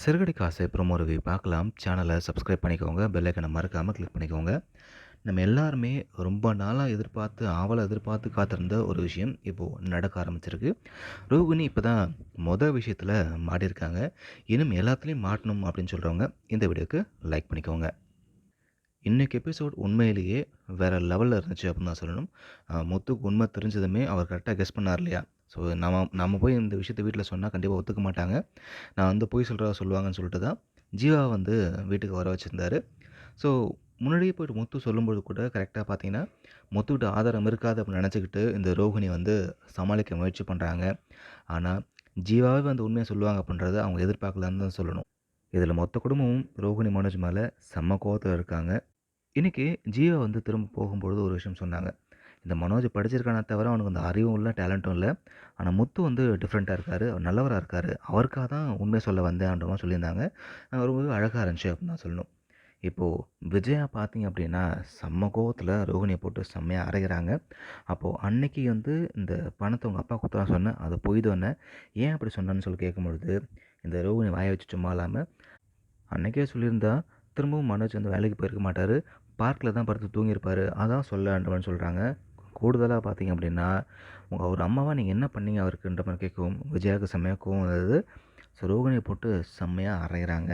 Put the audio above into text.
சிறுகடி காசு promo review பார்க்கலாம். சேனலை சப்ஸ்கிரைப் பண்ணிக்கோங்க. பெல்லைக்கனை மறக்காமல் கிளிக் பண்ணிக்கோங்க. நம்ம எல்லாருமே ரொம்ப நாளாக எதிர்பார்த்து ஆவலை எதிர்பார்த்து காத்திருந்த ஒரு விஷயம் இப்போது நடக்க ஆரம்பிச்சிருக்கு. ரோகிணி இப்போ தான் மொதல் விஷயத்தில் மாட்டியிருக்காங்க. இன்னும் எல்லாத்துலேயும் மாட்டணும் அப்படின்னு சொல்கிறவங்க இந்த வீடியோக்கு லைக் பண்ணிக்கோங்க. இன்றைக்கி எபிசோட் உண்மையிலேயே வேறு லெவலில் இருந்துச்சு அப்படின்னு தான் சொல்லணும். முத்துக்கு உண்மை தெரிஞ்சதுமே அவர் கரெக்டாக கெஸ் பண்ணார் இல்லையா? ஸோ நம்ம நம்ம போய் இந்த விஷயத்தை வீட்டில் சொன்னால் கண்டிப்பாக ஒத்துக்க மாட்டாங்க. நான் வந்து போய் சொல்கிறதா சொல்லுவாங்கன்னு சொல்லிட்டு தான் ஜீவா வந்து வீட்டுக்கு வர வச்சுருந்தாரு. ஸோ முன்னாடியே போய்ட்டு முத்து சொல்லும்போது கூட கரெக்டாக பார்த்தீங்கன்னா முத்துக்கிட்ட ஆதாரம் இருக்காது அப்படின்னு நினச்சிக்கிட்டு இந்த ரோஹிணி வந்து சமாளிக்க முயற்சி பண்ணுறாங்க ஆனால் ஜீவாவே வந்து உண்மையை சொல்லுவாங்க அப்படின்றத அவங்க எதிர்பார்க்கலான்னு தான் சொல்லணும். இதில் மொத்த குடும்பமும் ரோஹிணி மனோஜ் மேலே செம்ம கோவத்தில் இருக்காங்க. இன்றைக்கி ஜீவா வந்து திரும்ப போகும்பொழுது ஒரு விஷயம் சொன்னாங்க. இந்த மனோஜ் படிச்சிருக்கானே தவிர அவனுக்கு அந்த அறிவும் இல்லை டேலண்ட்டும் இல்லை. ஆனால் முத்து வந்து டிஃப்ரெண்ட்டாக இருக்கார் அவர் நல்லவராக இருக்கார். அவருக்காக தான் உண்மை சொல்ல வந்தேன்ற மாதிரி சொல்லியிருந்தாங்க. ரொம்பவே அழகாக இருந்துச்சு அப்படின்னு தான் சொல்லணும். இப்போது விஜயா பார்த்தீங்க அப்படின்னா செம்ம கோவத்தில் ரோகிணியை போட்டு செம்மையாக அரைகிறாங்க அப்போது அன்னைக்கு வந்து இந்த பணத்தை உங்கள் அப்பா கொடுத்தா சொன்னேன். அது பொய் ஏன் அப்படி சொன்னேன்னு சொல்லி கேட்கும்பொழுது இந்த ரோஹிணி வாயை வச்சு சும்மா இல்லாமல் அன்னைக்கே சொல்லியிருந்தா திரும்பவும் மனோஜ் வந்து வேலைக்கு போயிருக்க மாட்டார். பார்க்கில் தான் படுத்து தூங்கியிருப்பார். அதான் சொல்ல மாதிரி சொல்கிறாங்க கூடுதலாக பார்த்தீங்க அப்படின்னா உங்கள் அவர் அம்மாவை நீங்கள் என்ன பண்ணீங்க அவருக்குன்ற மாதிரி கேட்கவும் விஜயாவுக்கு செம்மையாக கோவம் வந்தது. ஸோ ரோகிணியை போட்டு செம்மையாக அரைகிறாங்க